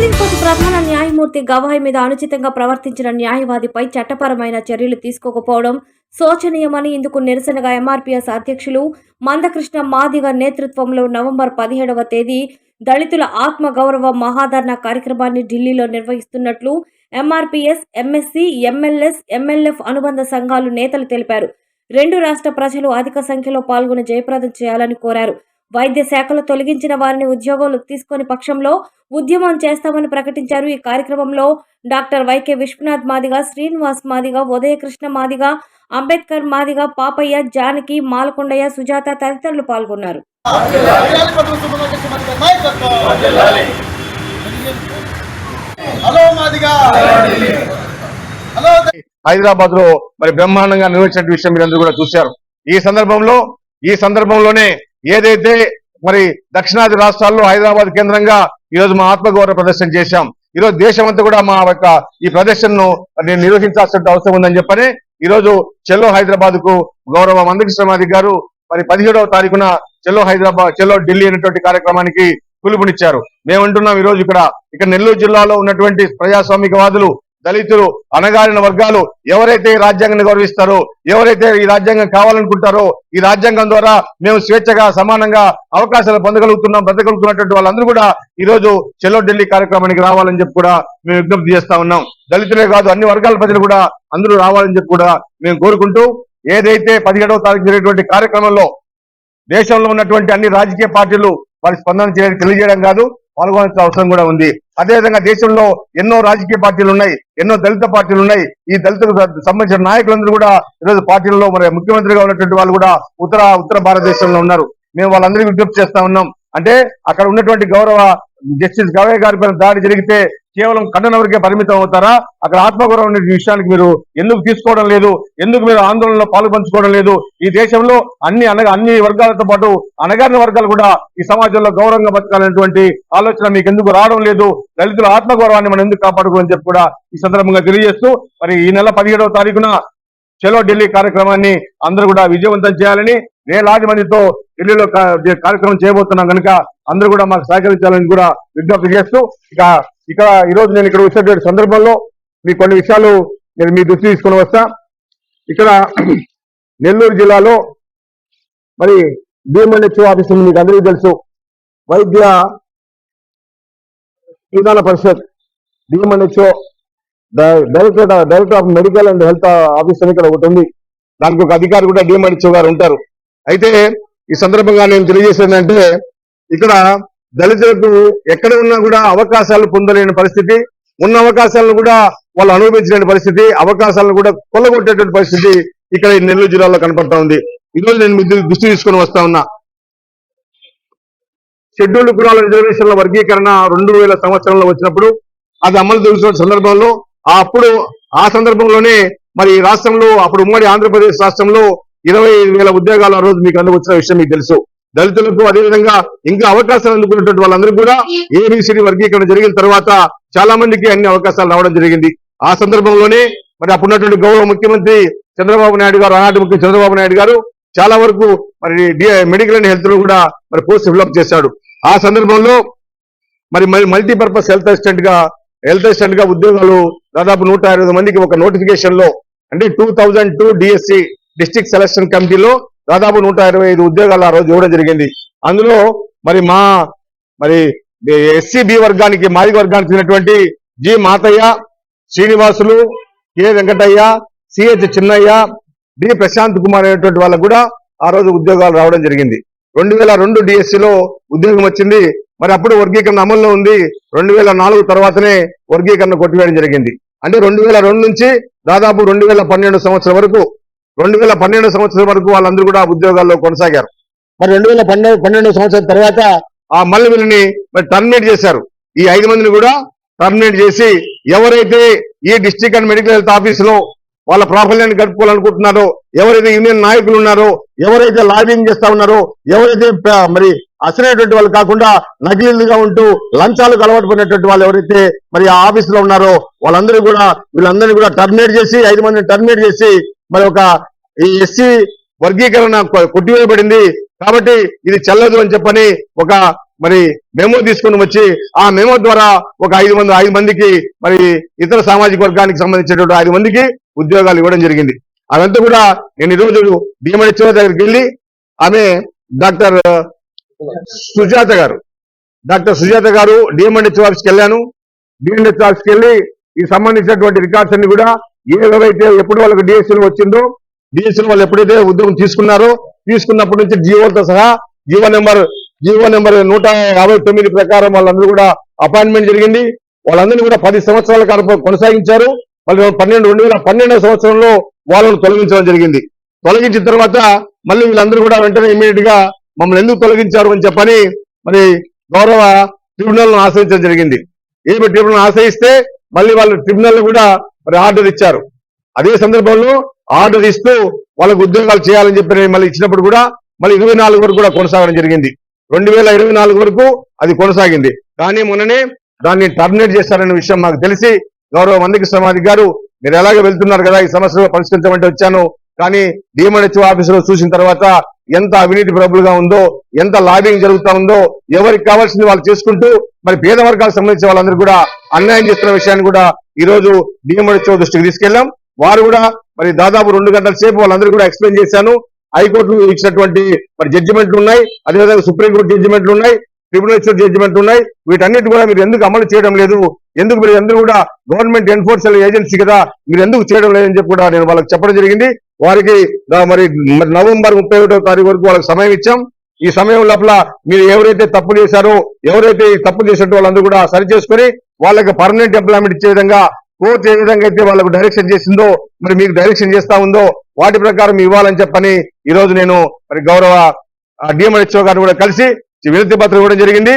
Supreme court ప్రధాన న్యాయమూర్తి గవాయ్ మీద అనుచితంగా ప్రవర్తించిన న్యాయవాదిపై చట్టపరమైన చర్యలు తీసుకోకపోవడం శోచనీయమని ఇందుకు నిరసనగా ఎంఆర్పీఎస్ అధ్యక్షులు మందకృష్ణ మాదిగ నేతృత్వంలో నవంబర్ పదిహేడవ తేదీ దళితుల ఆత్మగౌరవ మహాధరణ కార్యక్రమాన్ని ఢిల్లీలో నిర్వహిస్తున్నట్లు ఎంఆర్పీఎస్ ఎంఎస్సీ ఎంఎల్ఎస్ ఎంఎల్ఎఫ్ అనుబంధ సంఘాలు నేతలు తెలిపారు. రెండు రాష్ట్ర ప్రజలు అధిక సంఖ్యలో పాల్గొని జయప్రదం చేయాలని కోరారు. వైద్య శాఖలో తొలగించిన వారిని ఉద్యోగాలు తీసుకొని పక్షంలో ఉద్యమం చేస్తామని ప్రకటించారు. ఈ కార్యక్రమంలో doctor Y K Vishwanath Madiga Srinivas Madiga Udayakrishna Madiga Ambedkar Madiga Papaiah Janaki Malakondaiah Sujatha తదితరులు పాల్గొన్నారు. హైదరాబాద్లో మరి బ్రహ్మాండంగా నిర్వహించిన విషయం మీరందరూ కూడా చూశారు. ఈ సందర్భంలో ఈ సందర్భంలోనే ఏదైతే మరి దక్షిణాది రాష్ట్రాల్లో హైదరాబాద్ కేంద్రంగా ఈ రోజు మా ఆత్మగౌరవ ప్రదర్శన చేశాం ఈరోజు దేశమంతా కూడా మా యొక్క ఈ ప్రదర్శనను నేను నిర్వహించాల్సిన అవసరం ఉందని చెప్పని ఈ రోజు చెల్లో హైదరాబాద్కు గౌరవ మందకృష్ణమాది గారు మరి పదిహేడవ తారీఖున చెల్లో హైదరాబాద్ చెల్లో ఢిల్లీ అనేటువంటి కార్యక్రమానికి పిలుపునిచ్చారు. మేమంటున్నాం ఈ రోజు ఇక్కడ ఇక్కడ నెల్లూరు జిల్లాలో ఉన్నటువంటి ప్రజాస్వామికవాదులు దళితులు అణగారిన వర్గాలు ఎవరైతే ఈ రాజ్యాంగాన్ని గౌరవిస్తారో ఎవరైతే ఈ రాజ్యాంగం కావాలనుకుంటారో ఈ రాజ్యాంగం ద్వారా మేము స్వేచ్ఛగా సమానంగా అవకాశాలు పొందగలుగుతున్నాం బ్రతకగలుగుతున్నటువంటి వాళ్ళందరూ కూడా ఈ రోజు చెల్లో ఢిల్లీ కార్యక్రమానికి రావాలని చెప్పి కూడా మేము విజ్ఞప్తి చేస్తా ఉన్నాం. దళితులే కాదు అన్ని వర్గాల ప్రజలు కూడా అందరూ రావాలని చెప్పి కూడా మేము కోరుకుంటూ ఏదైతే పదిహేడవ తారీఖు జరిగేటువంటి కార్యక్రమంలో దేశంలో ఉన్నటువంటి అన్ని రాజకీయ పార్టీలు వారి స్పందన చేయడానికి తెలియజేయడం కాదు పాల్గొనాల్సిన అవసరం కూడా ఉంది. అదేవిధంగా దేశంలో ఎన్నో రాజకీయ పార్టీలు ఉన్నాయి ఎన్నో దళిత పార్టీలు ఉన్నాయి. ఈ దళితులకు సంబంధించిన నాయకులందరూ కూడా ఈరోజు పార్టీలలో మరి ముఖ్యమంత్రిగా ఉన్నటువంటి వాళ్ళు కూడా ఉత్తర ఉత్తర భారతదేశంలో ఉన్నారు. మేము వాళ్ళందరికీ విజ్ఞప్తి చేస్తా ఉన్నాం. అంటే అక్కడ ఉన్నటువంటి గౌరవ జస్టిస్ గవయ్య గారి పైన దాడి జరిగితే కేవలం ఖండన వరకే పరిమితం అవుతారా? అక్కడ ఆత్మగౌరవం అనే విషయానికి మీరు ఎందుకు తీసుకోవడం లేదు? ఎందుకు మీరు ఆందోళనలో పాల్పంచుకోవడం లేదు? ఈ దేశంలో అన్ని అనగా అన్ని వర్గాలతో పాటు అనగారిన వర్గాలు కూడా ఈ సమాజంలో గౌరవంగా బతకాలనేటువంటి ఆలోచన మీకు ఎందుకు రావడం లేదు? దళితుల ఆత్మగౌరవాన్ని మనం ఎందుకు కాపాడుకోవాలని చెప్పి కూడా ఈ సందర్భంగా తెలియజేస్తూ మరి ఈ నెల పదిహేడవ తారీఖున చలో ఢిల్లీ కార్యక్రమాన్ని అందరూ కూడా విజయవంతం చేయాలని వేలాది మందితో ఢిల్లీలో కార్యక్రమం చేయబోతున్నాం. కనుక అందరూ కూడా మాకు సహకరించాలని కూడా విజ్ఞప్తి చేస్తూ ఇక ఇక్కడ ఈ రోజు నేను ఇక్కడ వచ్చినటువంటి సందర్భంలో మీ కొన్ని విషయాలు నేను మీ దృష్టి తీసుకొని వస్తా. ఇక్కడ నెల్లూరు జిల్లాలో మరి డిఎంఎన్హెచ్ఓ ఆఫీస్ ఉంది, మీకు అందరికీ తెలుసు. Vaidya Vidhana Parishad DMNHO director director of medical and health office అని ఇక్కడ ఒకటి ఉంది. దానికి ఒక అధికారి కూడా డిఎంఎన్హెచ్ఓ గారు ఉంటారు. అయితే ఈ సందర్భంగా నేను తెలియజేసేది అంటే ఇక్కడ దళితులకు ఎక్కడ ఉన్నా కూడా అవకాశాలు పొందలేని పరిస్థితి ఉన్న అవకాశాలను కూడా వాళ్ళు అనుభవించలేని పరిస్థితి అవకాశాలను కూడా కొల్లగొట్టేటువంటి పరిస్థితి ఇక్కడ ఈ నెల్లూరు జిల్లాలో కనపడతా ఉంది. ఈరోజు నేను మీ దృష్టి తీసుకొని వస్తా ఉన్నా. షెడ్యూల్డ్ కులాల రిజర్వేషన్ల వర్గీకరణ రెండు వేల సంవత్సరంలో వచ్చినప్పుడు అది అమలు జరుగుతున్న సందర్భంలో అప్పుడు ఆ సందర్భంలోనే మరి ఈ రాష్ట్రంలో అప్పుడు ఉమ్మడి ఆంధ్రప్రదేశ్ రాష్ట్రంలో ఇరవై ఐదు వేల ఉద్యోగాలు ఆ రోజు మీకు అందుకు వచ్చిన విషయం మీకు తెలుసు. దళితులకు అదేవిధంగా ఇంకా అవకాశాలు అందుకున్నటువంటి వాళ్ళందరూ కూడా ఏబిసిడి వర్గీకరణ జరిగిన తర్వాత చాలా మందికి అన్ని అవకాశాలు రావడం జరిగింది. ఆ సందర్భంలోనే మరి అప్పుడున్నటువంటి గౌరవ ముఖ్యమంత్రి చంద్రబాబు నాయుడు గారు ఆనాటి ముఖ్య చంద్రబాబు నాయుడు గారు చాలా వరకు మరి మెడికల్ అండ్ హెల్త్లో కూడా మరి పోస్ట్ డెవలప్ చేశాడు. ఆ సందర్భంలో మరి మల్టీపర్పస్ హెల్త్ అసిస్టెంట్గా హెల్త్ అసిస్టెంట్గా ఉద్యోగాలు దాదాపు నూట మందికి ఒక నోటిఫికేషన్లో అంటే two thousand two DSC district selection కమిటీలో దాదాపు నూట ఇరవై ఐదు ఉద్యోగాలు ఆ రోజు ఇవ్వడం జరిగింది. అందులో మరి మా మరి ఎస్సీ బి వర్గానికి మాదిక వర్గానికి చెందినటువంటి G Mathaiah Srinivasulu K Venkataiah CH Chinnaiah D Prashanth Kumar అనేటువంటి వాళ్ళకు కూడా ఆ రోజు ఉద్యోగాలు రావడం జరిగింది. రెండు వేల రెండు డిఎస్సిలో ఉద్యోగం వచ్చింది. మరి అప్పుడు వర్గీకరణ అమల్లో ఉంది. రెండు వేల నాలుగు తర్వాతనే వర్గీకరణ కొట్టివేయడం జరిగింది. అంటే రెండు వేల రెండు నుంచి దాదాపు రెండు వేల పన్నెండు సంవత్సరం వరకు రెండు వేల పన్నెండు సంవత్సరం వరకు వాళ్ళందరూ కూడా ఉద్యోగాల్లో కొనసాగారు. మరి రెండు వేల పన్నెండు పన్నెండు సంవత్సరం తర్వాత ఆ మళ్ళీ వీళ్ళని మరి టర్మినేట్ చేశారు. ఈ ఐదు మందిని కూడా టర్మినేట్ చేసి ఎవరైతే ఈ డిస్ట్రిక్ట్ అండ్ మెడికల్ హెల్త్ ఆఫీస్లో వాళ్ళ ప్రాబల్యాన్ని గడుపుకోవాలనుకుంటున్నారో ఎవరైతే యూనియన్ నాయకులు ఉన్నారో ఎవరైతే లాబింగ్ చేస్తా ఉన్నారో ఎవరైతే మరి అసలైనటువంటి వాళ్ళు కాకుండా నకిలీలుగా ఉంటూ లంచాలకు అలవాటు పడినటువంటి వాళ్ళు ఎవరైతే మరి ఆ ఆఫీస్లో ఉన్నారో వాళ్ళందరూ కూడా వీళ్ళందరినీ కూడా టర్మినేట్ చేసి ఐదు మందిని టర్మినేట్ చేసి మరి ఒక ఈ ఎస్సీ వర్గీకరణ కొట్టివేయబడింది. కాబట్టి ఇది చెల్లదు అని చెప్పని ఒక మరి మెమో తీసుకుని వచ్చి ఆ మెమో ద్వారా ఒక ఐదు మంది ఐదు మందికి మరి ఇతర సామాజిక వర్గానికి సంబంధించినటువంటి ఐదు మందికి ఉద్యోగాలు ఇవ్వడం జరిగింది. అదంతా కూడా నేను ఈరోజు డిఎంహెచ్ఓ దగ్గరికి వెళ్ళి ఆమె డాక్టర్ సుజాత గారు డాక్టర్ సుజాత గారు డిఎంహెచ్ఓ ఆఫీస్కి వెళ్ళాను. డిఎంహెచ్ఓ ఆఫీస్కి వెళ్ళి ఈ సంబంధించినటువంటి రికార్డ్స్ అన్ని కూడా ఏవైతే ఎప్పుడు వాళ్ళకి డిఎస్సీలు వచ్చిందో డిఎస్సీలు వాళ్ళు ఎప్పుడైతే ఉద్యోగం తీసుకున్నారో తీసుకున్నప్పటి నుంచి జీవోలతో సహా జీవో నెంబర్ జీవో నెంబర్ నూట యాభై తొమ్మిది ప్రకారం వాళ్ళందరూ కూడా అపాయింట్మెంట్ జరిగింది. వాళ్ళందరినీ కూడా పది సంవత్సరాల కాలం కొనసాగించారు. మళ్ళీ పన్నెండు రెండు వేల పన్నెండవ సంవత్సరంలో వాళ్ళను తొలగించడం జరిగింది. తొలగించిన తర్వాత మళ్ళీ వీళ్ళందరూ కూడా వెంటనే ఇమీడియట్గా మమ్మల్ని ఎందుకు తొలగించారు అని చెప్పని మరి గౌరవ ట్రిబ్యునల్ ఆశ్రయించడం జరిగింది. ఏమి ట్రిబ్యునల్ ఆశ్రయిస్తే మళ్ళీ వాళ్ళు ట్రిబ్యునల్ కూడా మరి ఆర్డర్ ఇచ్చారు. అదే సందర్భంలో ఆర్డర్ ఇస్తూ వాళ్ళకు ఉద్యోగాలు చేయాలని చెప్పి మళ్ళీ ఇచ్చినప్పుడు కూడా మళ్ళీ ఇరవై నాలుగు వరకు కూడా కొనసాగడం జరిగింది. రెండు వేల ఇరవై నాలుగు వరకు అది కొనసాగింది. కానీ మొన్ననే దాన్ని టర్మినేట్ చేశారనే విషయం మాకు తెలిసి గౌరవ మందికి సమాధి గారు మీరు ఎలాగే వెళ్తున్నారు కదా ఈ సమస్యలు పరిష్కరించమంటే వచ్చాను. కానీ డిఎంహెచ్ఓ ఆఫీసులో చూసిన తర్వాత ఎంత అవినీతి ప్రభులుగా ఉందో ఎంత లాబింగ్ జరుగుతా ఉందో ఎవరికి కావాల్సింది వాళ్ళు చేసుకుంటూ మరి పేద వర్గాలకు సంబంధించిన వాళ్ళందరూ కూడా అన్యాయం చేస్తున్న విషయాన్ని కూడా ఈ రోజు డిఎంహెచ్ఓ దృష్టికి తీసుకెళ్ళాం వారు కూడా మరి దాదాపు రెండు గంటల సేపు వాళ్ళందరూ కూడా ఎక్స్ప్లెయిన్ చేశాను. హైకోర్టు ఇచ్చినటువంటి మరి జడ్జిమెంట్లు ఉన్నాయి. అదేవిధంగా సుప్రీంకోర్టు జడ్జిమెంట్లు ఉన్నాయి. ట్రిబ్యునల్ జడ్జిమెంట్ ఉన్నాయి. వీటన్నిటి కూడా మీరు ఎందుకు అమలు చేయడం లేదు? ఎందుకు మీరు ఎందుకు కూడా గవర్నమెంట్ ఎన్ఫోర్సల్ ఏజెన్సీ కదా మీరు ఎందుకు చేయడం లేదని చెప్పి కూడా నేను వాళ్ళకి చెప్పడం జరిగింది. వారికి మరి నవంబర్ ముప్పై ఒకటో తారీఖు వరకు వాళ్ళకి సమయం ఇచ్చాం. ఈ సమయం లోపల మీరు ఎవరైతే తప్పులు చేశారో ఎవరైతే తప్పు తప్పులు చేసినట్టు వాళ్ళందరూ కూడా సరిచేసుకుని వాళ్ళకి పర్మనెంట్ ఎంప్లాయ్మెంట్ ఇచ్చే విధంగా కోర్టు ఏ విధంగా అయితే వాళ్ళకు డైరెక్షన్ చేసిందో మరి మీకు డైరెక్షన్ చేస్తా ఉందో వాటి ప్రకారం ఇవ్వాలని చెప్పని ఈ రోజు నేను మరి గౌరవ డిఎంహెచ్ఓ గారిని కూడా కలిసి వినతి పత్రం ఇవ్వడం జరిగింది.